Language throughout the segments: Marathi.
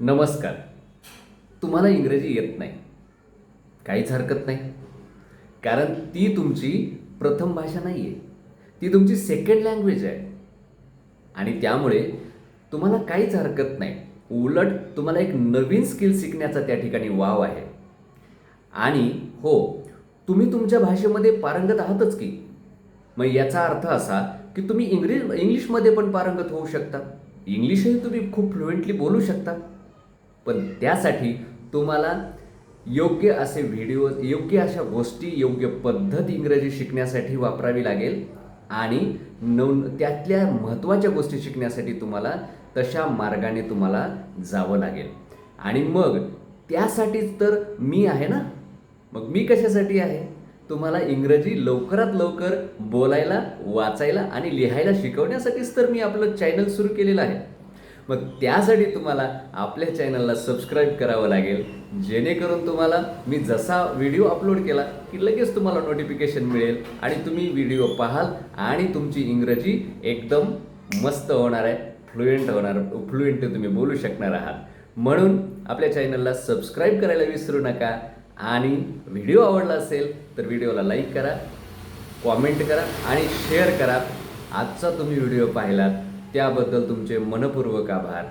नमस्कार. तुम्हाला इंग्रजी येत नाही. काहीच हरकत नाही. कारण ती तुमची प्रथम भाषा नाही आहे ती तुमची सेकंड लँग्वेज आहे. आणि त्यामुळे तुम्हाला काहीच हरकत नाही. उलट तुम्हाला एक नवीन स्किल शिकण्याचा त्या ठिकाणी वाव आहे. आणि हो तुम्ही तुमच्या भाषेमध्ये पारंगत आहातच की. मग याचा अर्थ असा की तुम्ही इंग्लिश इंग्लिशमध्ये पण पारंगत होऊ शकता. इंग्लिशही तुम्ही खूप फ्लुएंटली बोलू शकता. पण त्यासाठी तुम्हाला योग्य असे व्हिडिओ योग्य अशा गोष्टी योग्य पद्धत इंग्रजी शिकण्यासाठी वापरावी लागेल. आणि नव त्यातल्या महत्त्वाच्या गोष्टी शिकण्यासाठी तुम्हाला तशा मार्गाने तुम्हाला जावं लागेल. आणि मग त्यासाठीच तर मी आहे ना? मग मी कशासाठी आहे? तुम्हाला इंग्रजी लवकरात लवकर बोलायला वाचायला आणि लिहायला शिकवण्यासाठीच तर मी आपलं चॅनल सुरू केलेलं आहे. मग त्यासाठी तुम्हाला आपल्या चॅनलला सबस्क्राईब करावं लागेल. जेणेकरून तुम्हाला मी जसा व्हिडिओ अपलोड केला की लगेच तुम्हाला नोटिफिकेशन मिळेल आणि तुम्ही व्हिडिओ पाहाल आणि तुमची इंग्रजी एकदम मस्त होणार आहे फ्लुएंट होणार फ्लुएंट तुम्ही बोलू शकणार आहात. म्हणून आपल्या चॅनलला सबस्क्राईब करायला विसरू नका आणि व्हिडिओ आवडला असेल तर व्हिडिओला लाईक करा कॉमेंट करा आणि शेअर करा. आजचा तुम्ही व्हिडिओ पाहिलात त्याबद्दल तुमचे मनपूर्वक आभार.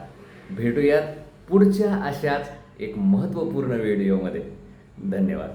भेटूयात पुढच्या अशाच एक महत्त्वपूर्ण व्हिडिओमध्ये. धन्यवाद.